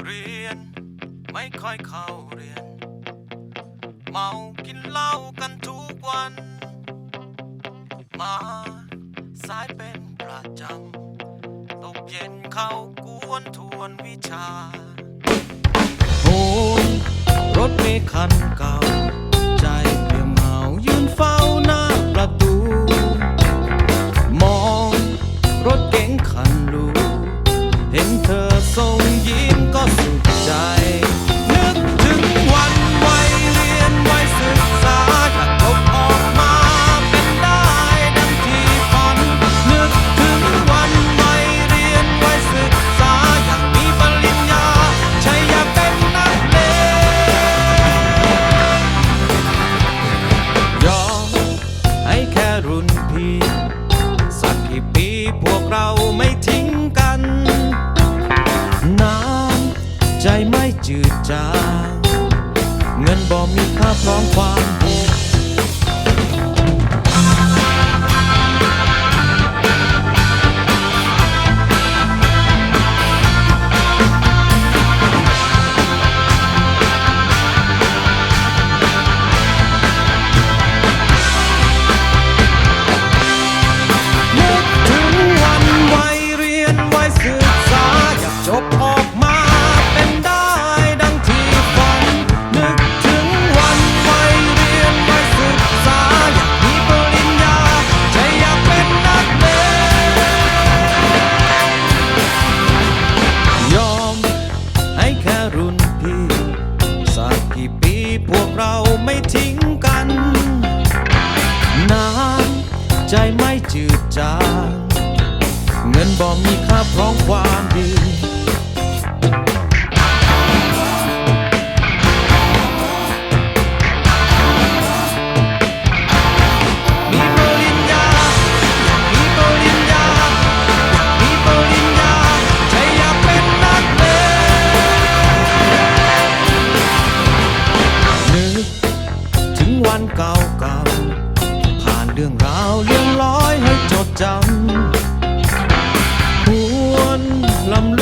เรียน ไม่ค่อยเข้าเรียน เมากินเหล้ากันทุกวัน มาสายเป็นประจำตกเย็นเข้ากวนทวนวิชาโอ้ยรถเมล์คันเก่า ใจเปี่ยมเหงายืนเฝ้าหน้าประตู มองรถเก๋งคันลูเห็นเธอส่งยิ้ม เราไม่ทิ้งกัน น้ำใจไม่จืดจางเงินบ่มีค่าพร้อมความ พวกเราไม่ทิ้งกัน น้ำใจไม่จืดจางเงินบ่มีค่าพร้อมความดี รื่องราวเรื่องร้อยให้จดจำควรลำลึก